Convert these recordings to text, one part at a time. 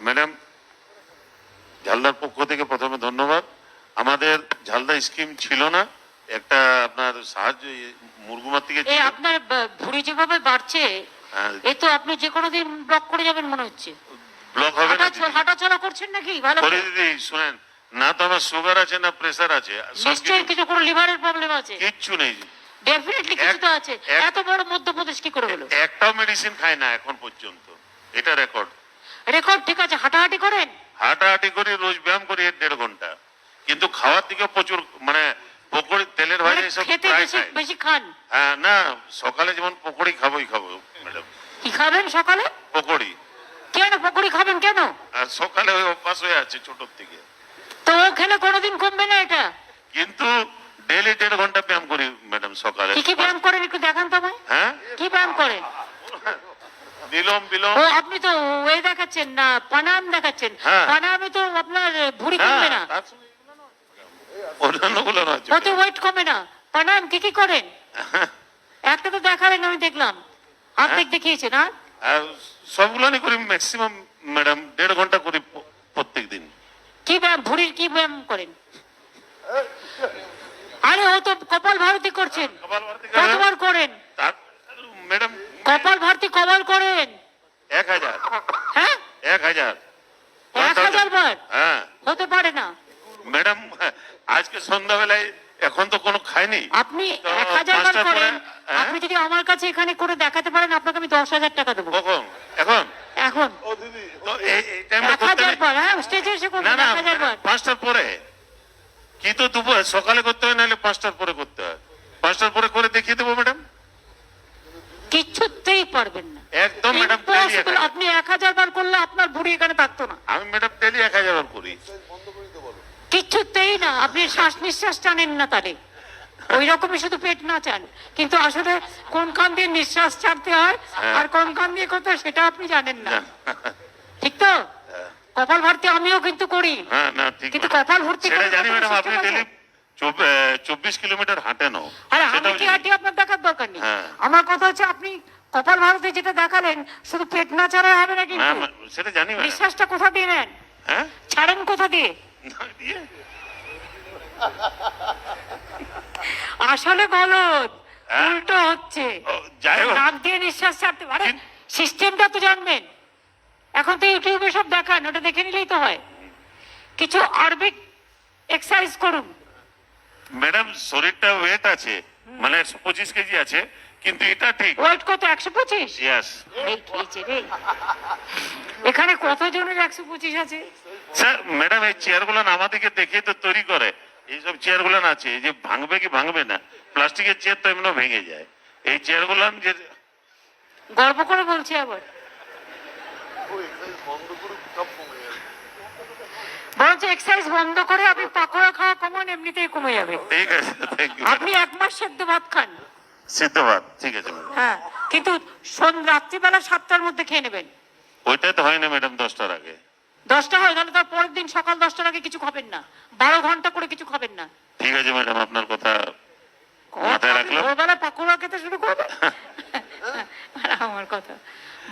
Madam ঝালদার পক্ষ থেকে প্রথমে ধন্যবাদ। আমাদের ঝালদা স্কিম ছিল না একটা আপনার সাহায্য মুরগুমার থেকে এই আপনার ভুঁড়ি যেভাবে বাড়ছে হ্যাঁ, এ তো আপনি যে কোনো দিন ব্লক করে যাবেন মনে হচ্ছে। ব্লক হবে না হাঁটা দিদি। হাঁটা চলা করছেন নাকি? ভালো করে? দিদি শুনেন না তো আমার সুগার আছে না প্রেসার আছে নিশ্চয়ই কিছু কিছু কোনো লিভারের প্রবলেম আছে। কিচ্ছু নেই ডেফিনেটলি কিছু তো আছে। এত বড় মধ্যপ্রদেশ কি করে হলো? একটাও মেডিসিন খায় না এখন পর্যন্ত। এটা রেকর্ড রেকর্ড ঠিক আছে হাঁটাহাঁটি করেন? হাঁটাহাঁটি করি রোজ ব্যায়াম করি এর দেড় ঘণ্টা। কিন্তু খাওয়ার দিকে প্রচুর মানে পকোড়ি তেলের ভাজা মানে এসব খেতে বেশি বেশি খান? হ্যাঁ না সকালে যেমন পকোড়ি খাবোই খাব ম্যাডাম। কি খাবেন সকালে? পকোড়ি। কেন পকোড়ি খাবেন কেন? সকালে ওই অভ্যাস হয়ে আছে ছোটর থেকে। তো ও খেলে কোনোদিন কমবে না এটা? কিন্তু ডেলি দেড় ঘণ্টা ব্যায়াম করি ম্যাডাম সকালে। কি কি ব্যায়াম করেন একটু দেখান তো আমায়। হ্যাঁ? কি ব্যায়াম করেন? বিলম বিলম ও আপনি তো ওয়ে দেখাচ্ছেন না পানাম দেখাচ্ছেন। হ্যাঁ। পানামে তো আপনার ভুঁড়ি হ্যাঁ কমবে না। তার সঙ্গে এগুলো নয়। অন্যান্যগুলো নয় কত ওয়েট কমে না। পানাম কি কি করেন? একটা তো দেখালেন আমি দেখলাম। অর্ধেক হ্যাঁ। দেখিয়েছেন আর? আর সবগুলো আমি করি ম্যাক্সিমাম ম্যাডাম দেড় ঘণ্টা করি প্রত্যেক দিন। কি ব্যায়াম ভুঁড়ির কি ব্যায়াম করেন? আরে ও তো কপাল ভারতী করছেন। কতবার করেন? কপাল ভারতী কবার করেন। এক হাজার। হ্যাঁ? এক হাজার। এক হাজার। বার হ্যাঁ। হতে পারে না। ম্যাডাম আজকে সন্ধ্যাবেলায় এখন তো কোনো খাইনি আপনি এক হাজার বার করেন। হ্যাঁ? আপনি যদি আমার কাছে এখানে করে দেখাতে পারেন আপনাকে আমি দশ হাজার টাকা দেবো। কখন? এখন? এখন। তো এই এই এক হাজার বার হ্যাঁ স্টেজে এসে না করবেন এক হাজার বার পাঁচটার পরে। কি তো দুপুর সকালে করতে হয় নাহলে পাঁচটার পরে করতে হয়। পাঁচটার পরে করে দেখিয়ে দেবো ম্যাডাম। পারবেন না। একদম ম্যাডাম। আপনি এক হাজার বার করলে আপনার ভুড়ি এখানে থাকতো না। আমি ম্যাডাম ডেলি এক হাজার বার করি। কিচ্ছুতেই না। আপনি শ্বাস নিঃশ্বাস টানেন না তাহলে। ওই রকমই শুধু পেট না চান। কিন্তু আসলে কোন কান দিয়ে নিঃশ্বাস ছাড়তে হয় হ্যাঁ। আর কোন কান দিয়ে করতে সেটা আপনি জানেন না। না। ঠিক তো? কপাল ভারতী আমিও কিন্তু করি। হ্যাঁ কিন্তু কপাল ভর্তি করে জানি ম্যাডাম আপনি? ডেলি চব্বিশ কিলোমিটার হাঁটেনও। আরে আমি কি হাঁটি আপনার দেখার দরকার নেই? হ্যাঁ। আমার কথা হচ্ছে আপনি কপাল ভারতে যেটা দেখালেন শুধু পেট না ছাড়া হবে না না কিন্তু সেটা জানি নিঃশ্বাসটা কোথা দিয়ে নেন? হ্যাঁ? ছাড়েন কোথা দিয়ে? আসলে গলত হ্যাঁ? উল্টো হচ্ছে। নাক দিয়ে নিঃশ্বাস ছাড়তে পারে সিস্টেমটা তো জানবেন। এখন তো ইউটিউবে সব দেখান ওটা দেখে নিলেই তো হয়। কিছু আরবিক এক্সারসাইজ করুন। ম্যাডাম শরীরটা ওয়েট আছে মানে পঁচিশ কেজি আছে। কিন্তু এটা ঠিক। ওয়েট কত? একশো পঁচিশ? ইয়াস এখানে কতজনের একশো পঁচিশ আছে? স্যার ম্যাডাম এই চেয়ারগুলো আমাদেরকে দেখে তো তৈরি করে। এইসব চেয়ারগুলো আছে যে ভাঙবে কি ভাঙবে না প্লাস্টিকের চেয়ার তো এমনি ভেঙে যায়। এই চেয়ারগুলো যে গর্ব করে বলছি আবার। বরঞ্চ এক্সারসাইজ বন্ধ করে আপনি পাকোড়া খাওয়া কমান এমনিতেই কমে যাবে। ঠিক আছে আপনি এক মাস সেদ্ধ ভাত খান। সিদ্ধবাদ ঠিক আছে হ্যাঁ কিন্তু রাত্রিবেলা সাতটার মধ্যে খেয়ে নেবেন। ওইটাই তো হয় না ম্যাডাম দশটার আগে। দশটা হয় তাহলে তার পরের দিন সকাল দশটার আগে কিছু খাবেন না। বারো ঘণ্টা করে কিছু খাবেন না। ঠিক আছে ম্যাডাম আপনার কথা মাথায় রাখলাম। ভোরবেলা পাকুড়া খেতে শুরু করবে? আমার কথা।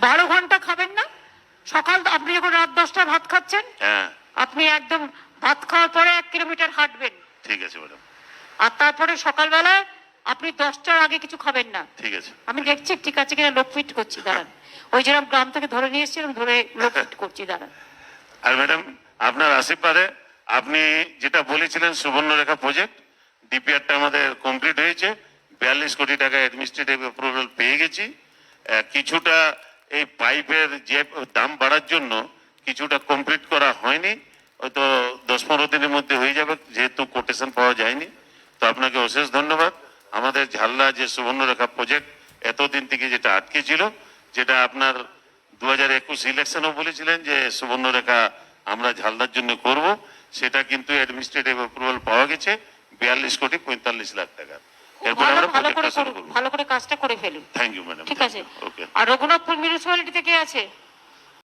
বারো ঘণ্টা খাবেন না? সকাল আপনি যখন রাত দশটায় ভাত খাচ্ছেন হ্যাঁ। আপনি একদম ভাত খাওয়ার পরে এক কিলোমিটার হাঁটবেন। ঠিক আছে ম্যাডাম। আর তারপরে সকালবেলায় আপনি দশটার আগে কিছু খাবেন না। ঠিক আছে। আমি দেখছি ঠিক আছে কিনা লোক ফিট করছি দাঁড়ান। ওই যেরকম গ্রাম থেকে ধরে নিয়ে এসেছিলাম ধরে লোক ফিট করছি দাঁড়ান। আর ম্যাডাম আপনার আশীর্বাদে আপনি যেটা বলেছিলেন সুবর্ণরেখা প্রজেক্ট ডিপিআরটা আমাদের কমপ্লিট হয়েছে। বিয়াল্লিশ কোটি টাকা অ্যাডমিনিস্ট্রেটিভ অ্যাপ্রুভাল পেয়ে গেছি। কিছুটা এই পাইপের যে দাম বাড়ার জন্য কিছুটা কমপ্লিট করা হয়নি। হয়তো দশ পনেরো দিনের মধ্যে হয়ে যাবে যেহেতু কোটেশন পাওয়া যায়নি। তো আপনাকে অশেষ ধন্যবাদ। আমাদের ঝাল্লা যে সুবর্ণরেখা প্রজেক্ট এতদিন থেকে যেটা আটকে ছিল যেটা আপনার দু হাজার একুশ ইলেকশনও বলেছিলেন যে সুবর্ণরেখা আমরা ঝালদার জন্য করব সেটা কিন্তু অ্যাডমিনিস্ট্রেটিভ অ্যাপ্রুভাল পাওয়া গেছে বিয়াল্লিশ কোটি পঁয়তাল্লিশ লাখ টাকা। ভালো করে ভালো কাজটা করে ফেলুন। থ্যাংক ইউ ম্যাডাম ঠিক আছে। আর রঘুনাথপুর মিউনিসিপ্যালিটি থেকে আছে?